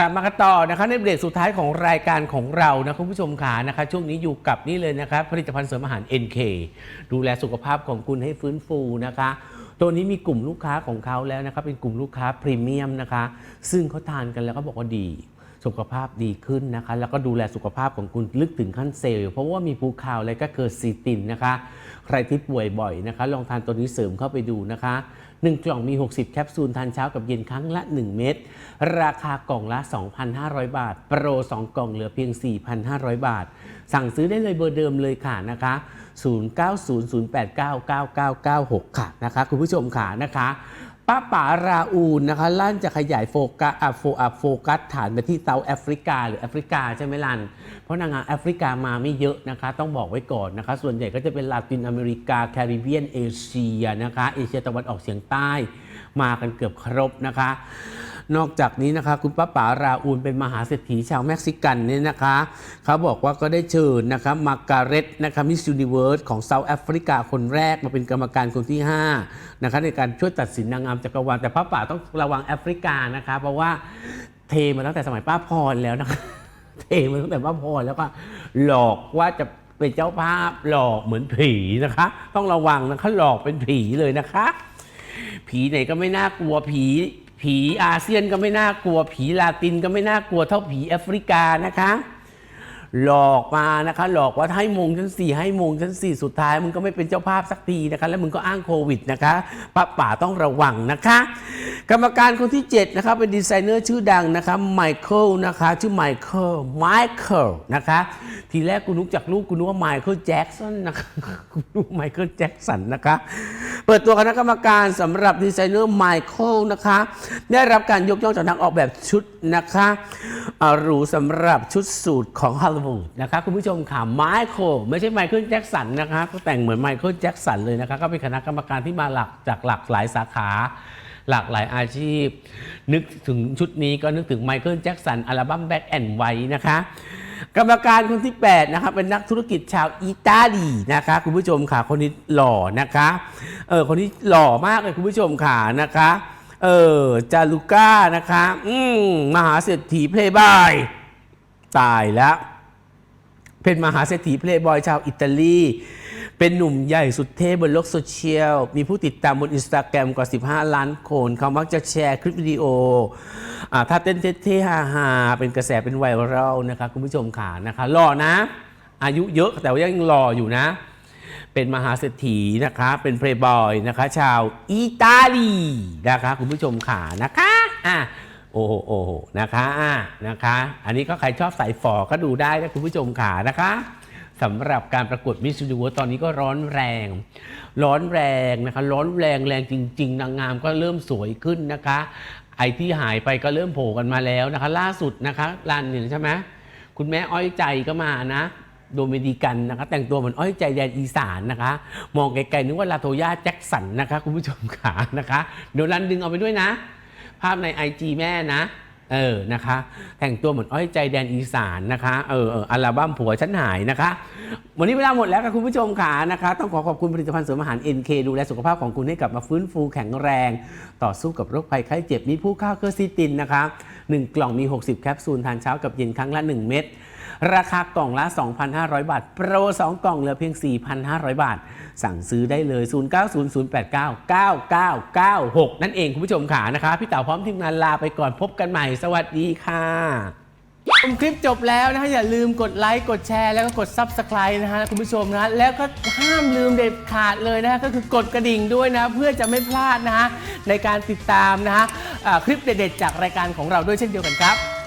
กลับมากันต่อนะคะในเบรกสุดท้ายของรายการของเรานะคุณผู้ชมขานะคะ ช่วงนี้อยู่กับนี่เลยนะคะผลิตภัณฑ์เสริมอาหาร NK ดูแลสุขภาพของคุณให้ฟื้นฟูนะคะ ตัวนี้มีกลุ่มลูกค้าของเขาแล้วนะคะเป็นกลุ่มลูกค้าพรีเมียมนะคะ ซึ่งเขาทานกันแล้วก็บอกว่าดี สุขภาพดีขึ้นนะคะ แล้วก็ดูแลสุขภาพของคุณลึกถึงขั้นเซลล์ เพราะว่ามีภูคาวและก็เกิดซีตินนะคะ ใครที่ป่วยบ่อยนะคะ ลองทานตัวนี้เสริมเข้าไปดูนะคะ 1 กล่องมี 60 แคปซูลทานเช้ากับเย็นครั้งละ 1 เม็ดราคากล่องละ 2,500 บาท โปร 2 กล่องเหลือเพียง 4,500 บาท สั่งซื้อได้เลยเบอร์เดิมเลยค่ะนะคะ 0900899996 ค่ะนะคะ คุณผู้ชมค่ะนะคะ ป้าป๋าราอูนนะคะลั่นจะขยายโฟกัสอะโฟอะโฟกัสฐานไปที่เซาท์แอฟริกาหรือแอฟริกาใช่ไหมลัน เพราะนางงามแอฟริกามาไม่เยอะนะคะ ต้องบอกไว้ก่อนนะคะ ส่วนใหญ่ก็จะเป็นลาตินอเมริกา แคริบเบียน เอเชียนะคะ เอเชียตะวันออกเฉียงใต้ มากันเกือบครบนะคะ นอกจากนี้นะคะ คุณป้าป๋าราอูนเป็นมหาเศรษฐีชาวเม็กซิกันเนี่ยนะคะเขาบอกว่าก็ได้เชิญนะคะมาการเร็ตนะคะมิส s u นิเวิร์สของเซาท์แอฟริกาคนแรกมาเป็นกรรมการคนที่5นะคะในการช่วยตัดสินนางงามจักรวาลแต่ป้าป๋าต้องระวังแอฟริกานะคะ เพราะว่าเทมาตั้งแต่สมัยป้าพรแล้วนะคะเทมาตั้งแต่ป้าพรแล้วก็หลอกว่าจะเป็นเจ้าภาพหลอกเหมือนผีนะคะ ต้องระวังนะคะหลอกเป็นผีเลยนะคะ ผีไหนก็ไม่น่ากลัวผี ผีอาเซียนก็ไม่น่ากลัว ผีลาตินก็ไม่น่ากลัวเท่าผีแอฟริกานะคะ หลอกมานะคะ หลอกว่าให้มงชั้นสี่ให้มงชั้นสี่สุดท้ายมึงก็ไม่เป็นเจ้าภาพสักทีนะคะ แล้วมึงก็อ้างโควิดนะคะป้าป่าต้องระวังนะคะ กรรมการคนที่ 7 นะคะเป็นดีไซเนอร์ชื่อดังนะคะไมเคิลนะคะชื่อไมเคิลไมเคิลนะคะทีแรกกูนึกจากลูกกูนึกว่าไมเคิลแจ็กสันนะคะกูนึกไมเคิลแจ็กสันนะคะเปิดตัวคณะกรรมการสำหรับดีไซเนอร์ไมเคิลนะคะได้รับการยกย่องจากนักออกแบบชุดนะคะหรูสำหรับชุดสูทของฮอลลีวูดนะคะคุณผู้ชมค่ะไมเคิลไม่ใช่ไมเคิลแจ็กสันนะคะก็แต่งเหมือนไมเคิลแจ็กสันเลยนะคะก็เป็นคณะกรรมการที่มาหลักจากหลากหลายสาขา หลากหลายอาชีพ นึกถึงชุดนี้ก็นึกถึงไมเคิลแจ็กสันอัลบั้มแบ็กแอนด์ไวนะคะ กรรมการคนที่ 8 นะคะเป็นนักธุรกิจชาวอิตาลีนะคะ คุณผู้ชมค่ะ คนนี้หล่อนะคะเออคนนี้หล่อมากเลยคุณผู้ชมค่ะนะคะ เออจาลูก้านะคะ อืมมหาเศรษฐีเพลย์บอยตายแล้วเป็นมหาเศรษฐีเพลย์บอยชาวอิตาลี เป็นหนุ่มใหญ่สุดเท่บนโลกโซเชียล มีผู้ติดตามบนอินสตาแกรมกว่า 15 ล้านคน เขามักจะแชร์คลิปวิดีโออ่าถ้าเต้นเท่ๆฮาๆเป็นกระแสเป็นไวรัลนะคะคุณผู้ชมขานะคะหล่อนะ อายุเยอะแต่ว่ายังหล่ออยู่นะ เป็นมหาเศรษฐีนะคะ เป็นเพลย์บอยนะคะ ชาวอิตาลีนะคะคุณผู้ชมขานะคะอะโอ้โหโอ้โหนะคะอะนะคะ อันนี้ก็ใครชอบสายฝอก็ดูได้นะคุณผู้ชมขานะคะ สำหรับการประกวดมิส s u นิเวิร์ตอนนี้ก็ร้อนแรง ร้อนแรงนะคะ ร้อนแรงแรงจริง ๆ นางงามก็เริ่มสวยขึ้นนะคะ ไอที่หายไปก็เริ่มโผล่กันมาแล้วนะคะ ล่าสุดนะคะรันเห็นใช่ไหมคุณแม่อ้อยใจก็มานะโดมินิกันนะคะ แต่งตัวเหมือนอ้อยใจแดนอีสานนะคะ มองไกลๆนึกว่าลาโทย่าแจ็คสันนะคะ คุณผู้ชมขานะคะ เดี๋ยวรันดึงเอาไปด้วยนะ ภาพใน IG แม่นะ เออนะคะแต่งตัวเหมือนอ้อยใจแดนอีสานนะคะเออเอออัลบั้มผัวฉันหายนะคะ วันนี้เวลาหมดแล้วค่ะคุณผู้ชมขานะคะ ต้องขอขอบคุณผลิตภัณฑ์เสริมอาหาร NK ดูแลสุขภาพของคุณให้กลับมาฟื้นฟูแข็งแรง ต่อสู้กับโรคภัยไข้เจ็บมีผู้ข้าวเคอร์ซิตินนะคะ 1 กล่องมี 60 แคปซูลทานเช้ากับเย็นครั้งละ 1 เม็ด ราคากล่องละ 2,500 บาท โปร 2 กล่องเหลือเพียง 4,500 บาท สั่งซื้อได้เลย 0900899996 นั่นเองคุณผู้ชมขานะคะ พี่เต๋าพร้อมทีมงานลาไปก่อนพบกันใหม่ สวัสดีค่ะชมคลิปจบแล้วนะคะอย่าลืมกดไลค์กดแชร์แล้วก็กด Subscribe นะฮะคุณผู้ชมนะ แล้วก็ห้ามลืมเด็ดขาดเลยนะฮะก็คือกดกระดิ่งด้วยนะ เพื่อจะไม่พลาดนะฮะในการติดตามนะฮะคลิปเด็ดๆจากรายการของเราด้วยเช่นเดียวกันครับ